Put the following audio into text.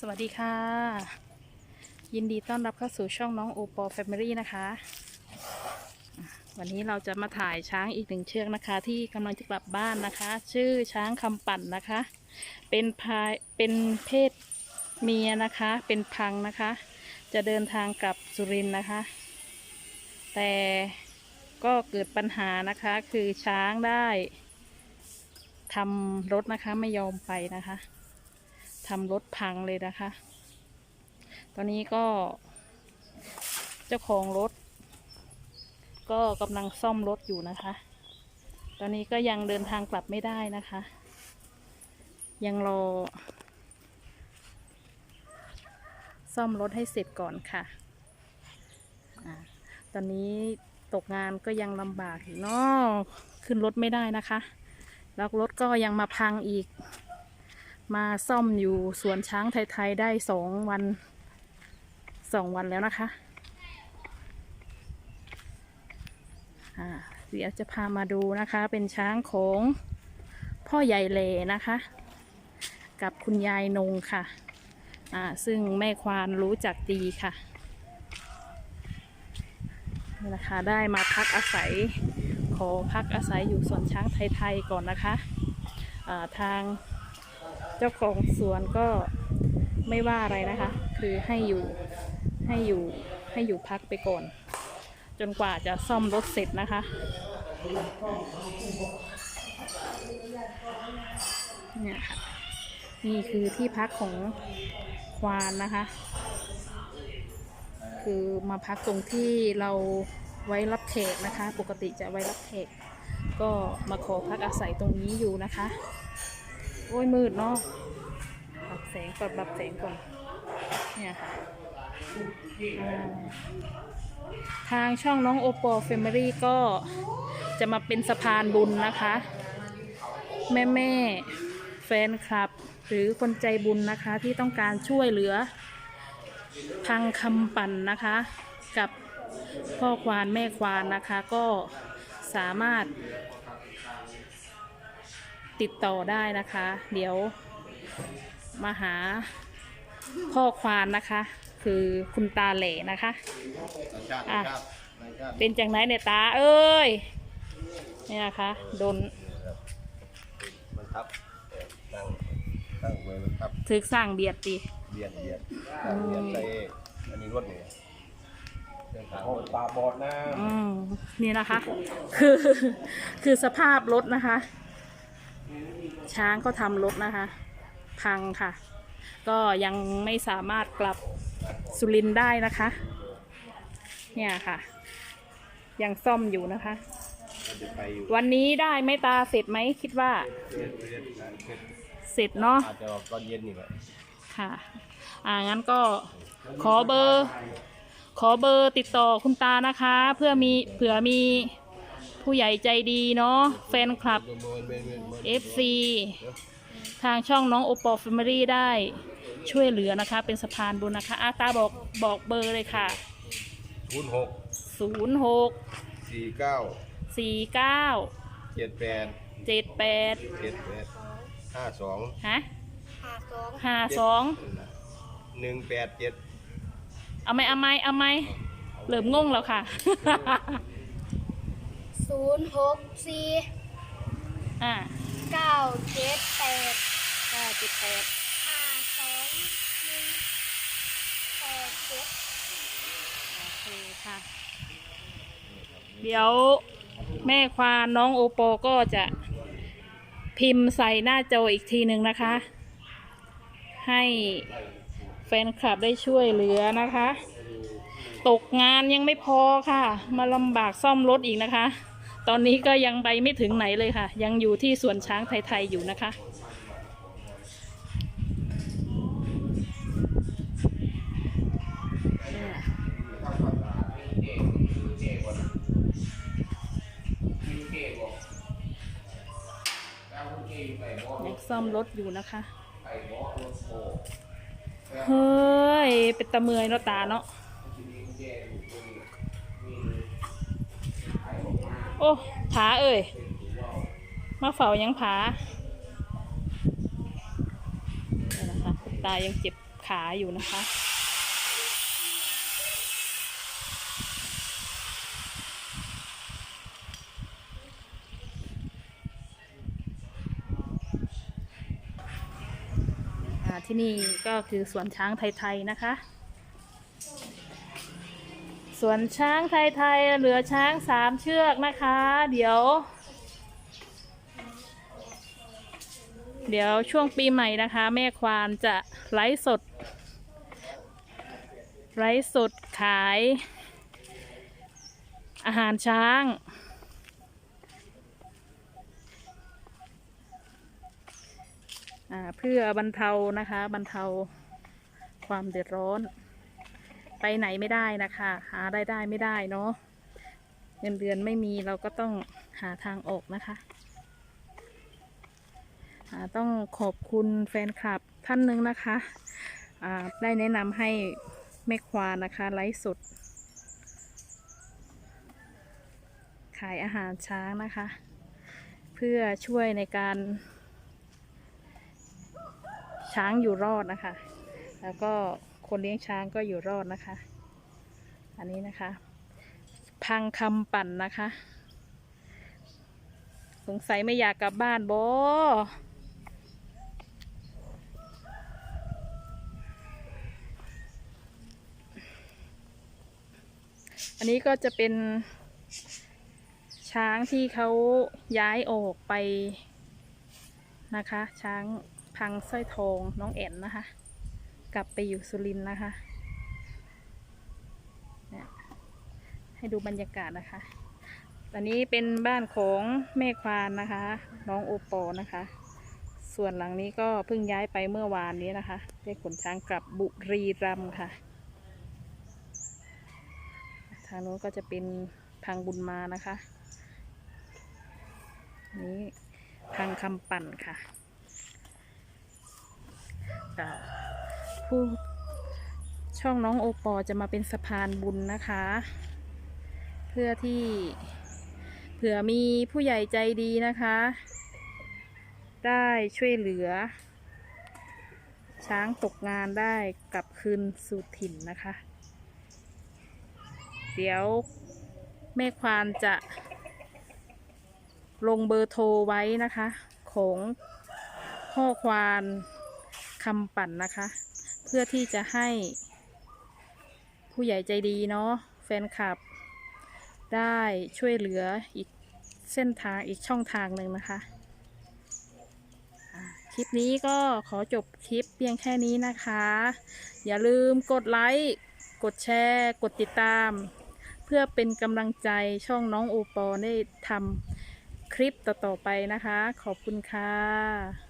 สวัสดีค่ะ ยินดีต้อนรับเข้าสู่ช่องน้องโอปอลแฟมิลี่นะคะอะวันนี้เราจะมาถ่ายช้างอีกหนึ่งเชือกนะคะ ที่กำลังจะกลับบ้านนะคะ ชื่อช้างคำปั่นนะคะ เป็นพายเป็นเพศเมียนะคะ เป็นพังนะคะ จะเดินทางกลับสุรินทร์นะคะ แต่ก็เกิดปัญหานะคะคือช้างได้ทำรถนะคะไม่ยอมไปนะคะ ทำรถพังเลยนะคะ ตอนนี้ก็ เจ้าของรถ ก็กำลังซ่อมรถอยู่นะคะ ตอนนี้ก็ยังเดินทางกลับไม่ได้นะคะ ยังรอ ซ่อมรถให้เสร็จก่อนค่ะอตอนนี้ตกงานก็ยังลำบากอยู่เนาะขึ้นรถไม่ได้นะคะ แล้วรถก็ยังมาพังอีก มาซ่อมอยู่สวนช้างไทย ๆ ได้สองวันสองวันแล้วนะคะเดี๋ยวจะพามาดูนะคะ เป็นช้างของพ่อใหญ่เลนะคะ กับคุณยายนงค่ะซึ่งแม่ควานรู้จักดีค่ะนี่นะคะได้มาพักอาศัยขอพักอาศัยอยู่สวนช้างไทย ๆ ก่อนนะคะอ่าทาง เจ้าของสวนก็ไม่ว่าอะไรนะคะ คือให้อยู่ให้อยู่ให้อยู่พักไปก่อน จนกว่าจะซ่อมรถเสร็จนะคะ เนี่ยค่ะ นี่คือที่พักของควานนะคะ คือมาพักตรงที่เราไว้รับแขกนะคะ ปกติจะไว้รับแขกก็มาขอพักอาศัยตรงนี้อยู่นะคะ โอ้ยมืดเนาะปรับแสงก่อนปรับแสงก่อนเนี่ยค่ะทางช่องน้องโอปอลเฟมิลี่ก็จะมาเป็นสะพานบุญนะคะ แม่แม่แฟนคลับ หรือคนใจบุญนะคะที่ต้องการช่วยเหลือ พังคำปั่นนะคะ กับพ่อควานแม่ควานนะคะก็สามารถ ติดต่อได้นะคะ เดี๋ยวมาหาพ่อควานนะคะ คือคุณตาเหล่นะคะอะเป็นจังไหนเนี่ยตาเอ้ยนี่นะคะโดนมันทับตั้งตั้งเบอร์มันทับถึกสร้างเบียดตีเบียดเบียดเบียดไปอันนี้รถเนี่ยเส้นทางรถตาบอดนะอืมนี่นะคะ คือคือสภาพรถนะคะ ช้างก็ทำรถนะคะ พังค่ะ ก็ยังไม่สามารถกลับสุรินทร์ได้นะคะ เนี่ยค่ะ ยังซ่อมอยู่นะคะจะไปอยู่วันนี้ได้ไหม่ตาเสร็จไหมคิดว่าเส้นเส้นทางเส้นเสร็จเนาะอาจจะตอนเย็นนี่แหละค่ะ อ่างั้นก็ขอเบอร์ ขอเบอร์ติดต่อคุณตานะคะ เพื่อมีเผื่อมี ผู้ใหญ่ใจดีเนาะแฟนคลับเบอร์เบอร์เบอร์เบอร์เบอร์ FC ทางช่องน้องโอปอล f ฟมิลี่ได้ช่วยเหลือนะคะ เป็นสะพานบุญนะคะอาตาบอกบอกเบอร์เลยค่ะ ศูนย์หก06 สี่เก้า49 เจ็ดแปด78เจ็ดแปดห้าสองฮะหาสอง52 หนึ่งแปดเจ็ดเอาไหมเอาไหมเอาไหมเริ่มงงแล้วค่ะ ศูนย์หกสี่อ่าเก้าเจ็ดแปด978ห้าสองหนึ่งแปดเจ็ดโอเคค่ะ เดี๋ยวแม่ควานน้องโอโปก็จะพิมพ์ใส่หน้าจออีกทีหนึ่งนะคะ ให้แฟนคลับได้ช่วยเหลือนะคะ ตกงานยังไม่พอค่ะ มาลำบากซ่อมรถอีกนะคะ ตอนนี้ก็ยังไปไม่ถึงไหนเลยค่ะ ยังอยู่ที่สวนช้างไทย ๆ อยู่นะคะ ยังซ่อมรถอยู่นะคะ เฮ้ย เป็นตะเมยเนาะตาเนาะ โอ้ผาเอ่ย มาเฝ้ายังผานี่นะคะตายังเจ็บขาอยู่นะคะที่นี่ก็คือสวนช้างไทย ๆ นะคะ สวนช้างไทยๆเหลือช้างสามเชือกนะคะ เดี๋ยว เดี๋ยวช่วงปีใหม่นะคะ แม่ควานจะไลฟ์สด ไลฟ์สดขาย อาหารช้างเพื่อบรรเทานะคะ บรรเทาความเดือดร้อน ไปไหนไม่ได้นะคะ หาได้ได้ไม่ได้เนาะเงินเดือนไม่มีเราก็ต้องหาทางออกนะคะต้องขอบคุณแฟนคลับท่านหนึ่งนะคะได้แนะนำให้แม่ควานนะคะ ไลฟ์สดขายอาหารช้างนะคะ เพื่อช่วยในการ ช้างอยู่รอดนะคะ แล้วก็ คนเลี้ยงช้างก็อยู่รอดนะคะ อันนี้นะคะ พังคำปั่นนะคะ สงสัยไม่อยากกลับบ้านโบอันนี้ก็จะเป็นช้างที่เขาย้ายออกไปนะคะ ช้างพังสร้อยทองน้องแอนนะคะ กลับไปอยู่สุรินทร์นะคะให้ดูบรรยากาศนะคะ ตอนนี้เป็นบ้านของแม่ควานนะคะ น้องโอปอนะคะ ส่วนหลังนี้ก็เพิ่งย้ายไปเมื่อวานนี้นะคะ ได้ขนช้างกลับบุรีรัมย์ค่ะ ทางโน้นก็จะเป็นพังบุญมานะคะ นี้พังคำปั่นค่ะ ผู้ช่องน้องโอปอจะมาเป็นสะพานบุญนะคะ เพื่อที่เผื่อมีผู้ใหญ่ใจดีนะคะ ได้ช่วยเหลือ ช้างตกงานได้กลับคืนสู่ถิ่นนะคะ เดี๋ยวแม่ควานจะ ลงเบอร์โทรไว้นะคะ ของพ่อควานคำปั่นนะคะ เพื่อที่จะให้ ผู้ใหญ่ใจดีเนาะแฟนคลับ ได้ช่วยเหลืออีกเส้นทางอีกช่องทางหนึ่งนะคะ คลิปนี้ก็ขอจบคลิปเพียงแค่นี้นะคะ อย่าลืมกดไลค์ กดแชร์ กดติดตาม เพื่อเป็นกำลังใจช่องน้องโอปอได้ทำคลิปต่อ ๆ ไปนะคะ ขอบคุณค่ะ